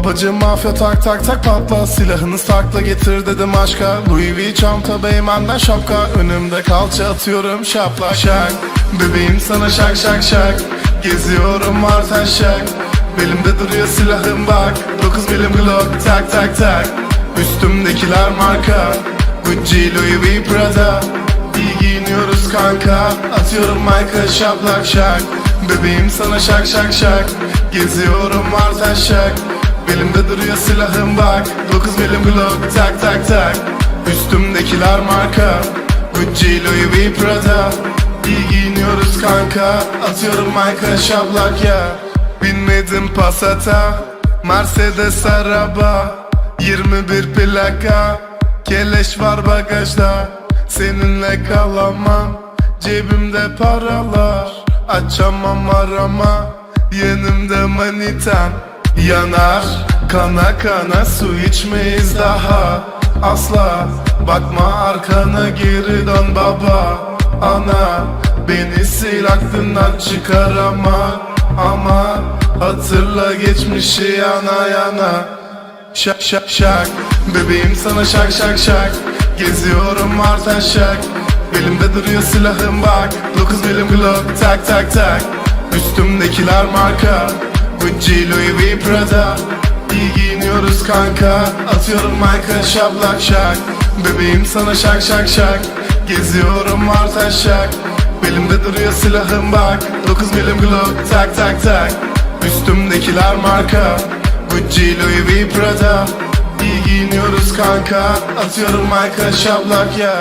Babacım mafya tak tak tak patla. Silahını sakla getir dedim aşka. Louis V. Çanta beymenden şapka. Önümde kalça atıyorum şaplak şak. Bebeğim sana şak şak şak. Geziyorum var taşak Belimde duruyor silahım bak. 9 milim Glock tak tak tak. Üstümdekiler marka. Gucci, Louis V, Prada. İyi giyiniyoruz kanka. Atıyorum Michael şaplak şak. Bebeğim sana şak şak şak. Geziyorum var taşak Belimde duruyor silahım bak. 9 milim Glock tak tak tak. Üstümdekiler marka. Gucci, Louis V, Prada. İyi giyiniyoruz kanka. Atıyorum Michael şaplak ya. Binmedim Passat'a. Mercedes araba. 21 plaka. Keleş var bagajda. Seninle kalamam. Cebimde paralar. Açamam arama. Yanımda manitan Yanar Kana kana su içmeyiz daha. Asla Bakma arkana geri dön baba. Ana Beni sil aklından çıkarama. Ama Hatırla geçmişi yana yana. Şak şak şak. Bebeğim sana şak şak şak. Geziyorum var taşak Belimde duruyor silahım bak. 9 milim Glock tak tak tak. Üstümdekiler marka Gucci, Louis V, Prada. İyi giyiniyoruz kanka. Atıyorum Michael şaplak şak Bebeğim sana şak şak şak. Geziyorum var taşak Belimde duruyor silahım bak. 9 milim Glock tak tak tak. Üstümdekiler marka. Gucci, Louis V, Prada. İyi giyiniyoruz kanka. Atıyorum Michael şaplak ya